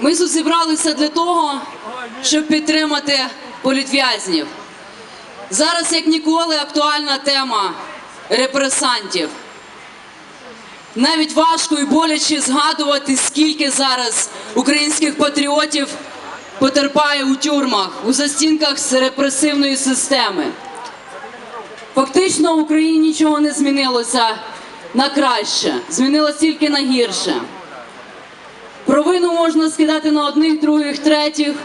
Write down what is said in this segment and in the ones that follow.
Ми зібралися для того, щоб підтримати політв'язнів. Зараз, як ніколи, актуальна тема репресантів. Навіть важко і боляче згадувати, скільки зараз українських патріотів потерпає у тюрмах, у застінках з репресивної системи. Фактично в Україні нічого не змінилося на краще, змінилося тільки на гірше. Провину можна скидати на одних, других, третіх,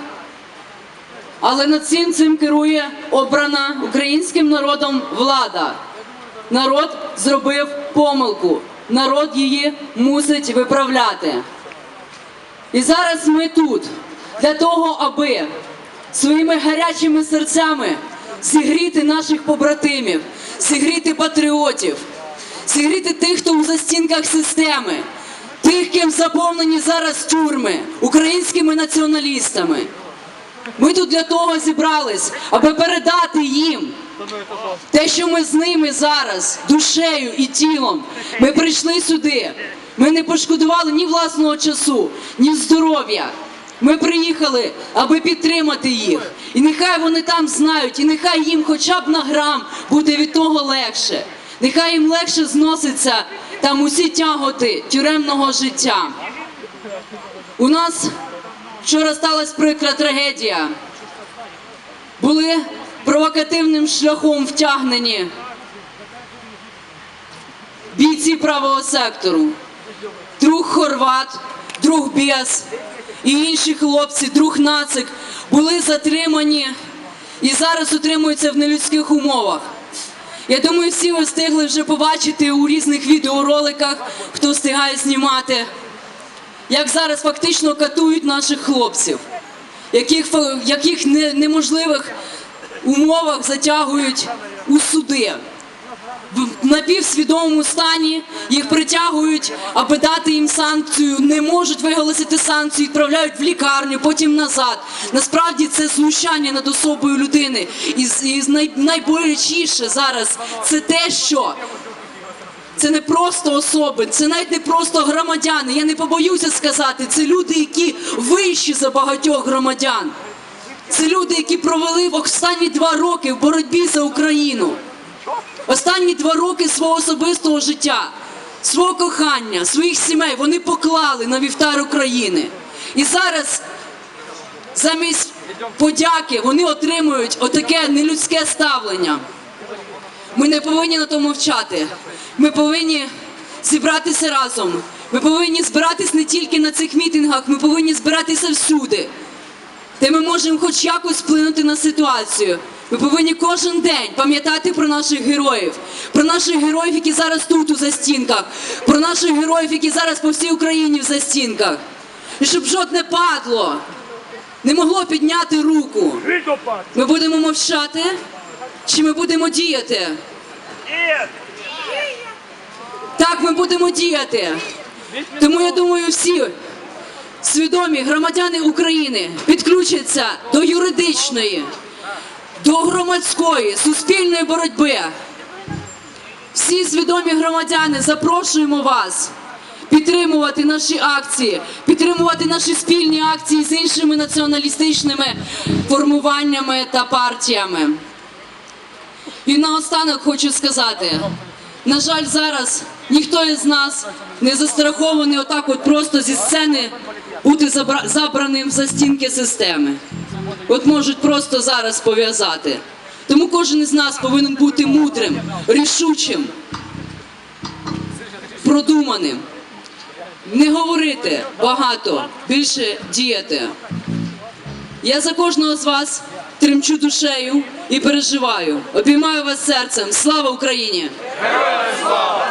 але над цим цим керує обрана українським народом влада. Народ зробив помилку, народ її мусить виправляти. І зараз ми тут для того, аби своїми гарячими серцями зігріти наших побратимів, зігріти патріотів, зігріти тих, хто у застінках системи, тих, ким заповнені зараз тюрми, українськими націоналістами. Ми тут для того зібрались, аби передати їм те, що ми з ними зараз, душею і тілом, ми прийшли сюди. Ми не пошкодували ні власного часу, ні здоров'я. Ми приїхали, аби підтримати їх. І нехай вони там знають, і нехай їм хоча б на грам буде від того легше. Нехай їм легше зноситься там усі тяготи тюремного життя. У нас вчора сталася прикра трагедія. Були провокативним шляхом втягнені бійці правого сектору. Друг Хорват, друг Біас і інші хлопці, друг Нацик були затримані і зараз утримуються в нелюдських умовах. Я думаю, всі ви встигли вже побачити у різних відеороликах, хто встигає знімати, як зараз фактично катують наших хлопців, яких, яких не- неможливих умовах затягують у суди. В напівсвідомому стані їх притягують, аби дати їм санкцію, не можуть виголосити санкцію, відправляють в лікарню, потім назад. Насправді це знущання над особою людини. І, і з най, найболючіше зараз це те, що це не просто особи, це навіть не просто громадяни. Я не побоюся сказати, це люди, які вищі за багатьох громадян. Це люди, які провели в останні два роки в боротьбі за Україну. Останні два роки свого особистого життя, свого кохання, своїх сімей вони поклали на вівтар України. І зараз замість подяки вони отримують отаке нелюдське ставлення. Ми не повинні на то мовчати. Ми повинні зібратися разом. Ми повинні збиратись не тільки на цих мітингах, ми повинні збиратися всюди, де ми можемо хоч якось вплинути на ситуацію. Ми повинні кожен день пам'ятати про наших героїв, про наших героїв, які зараз тут у застінках, про наших героїв, які зараз по всій Україні в застінках. І щоб жодне падло не могло підняти руку. Ми будемо мовчати, чи ми будемо діяти? Так, ми будемо діяти. Тому я думаю, всі свідомі громадяни України підключаться до юридичної, до громадської, суспільної боротьби. Всі свідомі громадяни запрошуємо вас підтримувати наші акції, підтримувати наші спільні акції з іншими націоналістичними формуваннями та партіями. І наостанок хочу сказати: на жаль, зараз ніхто із нас не застрахований отак, от просто зі сцени бути забраним за стінки системи. От можуть просто зараз пов'язати. Тому кожен із нас повинен бути мудрим, рішучим, продуманим. Не говорити багато, більше діяти. Я за кожного з вас тремчу душею і переживаю. Обіймаю вас серцем. Слава Україні!